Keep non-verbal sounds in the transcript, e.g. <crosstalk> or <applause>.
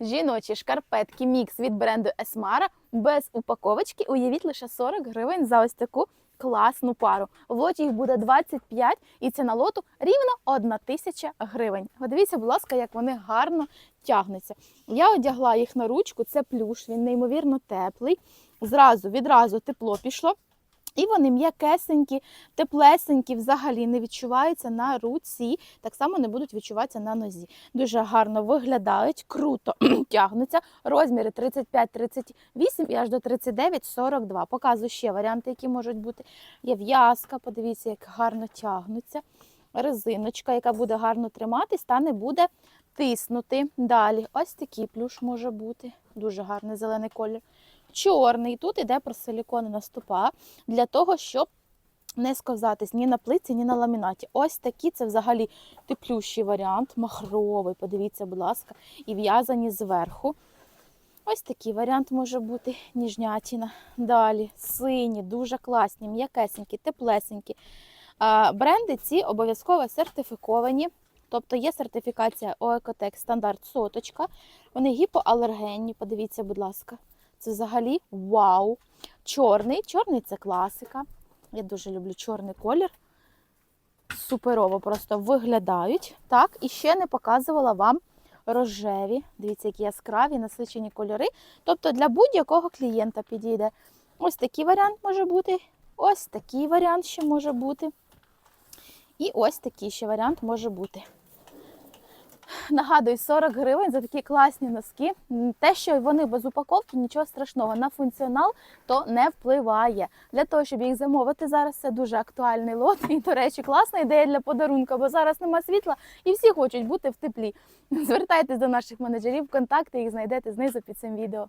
Жіночі шкарпетки мікс від бренду Esmara без упаковочки. Уявіть лише 40 гривень за ось таку класну пару. В лоті їх буде 25 і ціна лоту рівно 1 тисяча гривень. Подивіться, будь ласка, як вони гарно тягнуться. Я одягла їх на ручку, це плюш, він неймовірно теплий. Зразу, відразу тепло пішло. І вони м'якесенькі, теплесенькі, взагалі не відчуваються на руці, так само не будуть відчуватися на нозі. Дуже гарно виглядають, круто <clears throat> тягнуться. Розміри 35-38 і аж до 39-42. Показую ще варіанти, які можуть бути. Є в'язка, подивіться, як гарно тягнуться. Резиночка, яка буде гарно триматись, та не буде тиснути. Далі, ось такий плюш може бути. Дуже гарний зелений колір. Чорний. Тут іде просиліконена стопа для того, щоб не сковзатись ні на плиці, ні на ламінаті. Ось такі це взагалі теплющий варіант, махровий. Подивіться, будь ласка, і в'язані зверху. Ось такий варіант може бути ніжнятіна. Далі сині, дуже класні, м'якесенькі, теплесенькі. Бренди ці обов'язково сертифіковані. Тобто є сертифікація ОЕКОТЕК стандарт соточка. Вони гіпоалергенні, подивіться, будь ласка. Це взагалі вау. Чорний. Чорний це класика. Я дуже люблю чорний колір. Суперово просто виглядають. Так, і ще не показувала вам рожеві. Дивіться, які яскраві, насичені кольори. Тобто для будь-якого клієнта підійде. Ось такий варіант може бути. Ось такий варіант ще може бути. І ось такий ще варіант може бути. Нагадую, 40 гривень за такі класні носки. Те, що вони без упаковки, нічого страшного. На функціонал то не впливає. Для того, щоб їх замовити зараз, це дуже актуальний лот. І, до речі, класна ідея для подарунка, бо зараз нема світла і всі хочуть бути в теплі. Звертайтесь до наших менеджерів, контакти їх знайдете знизу під цим відео.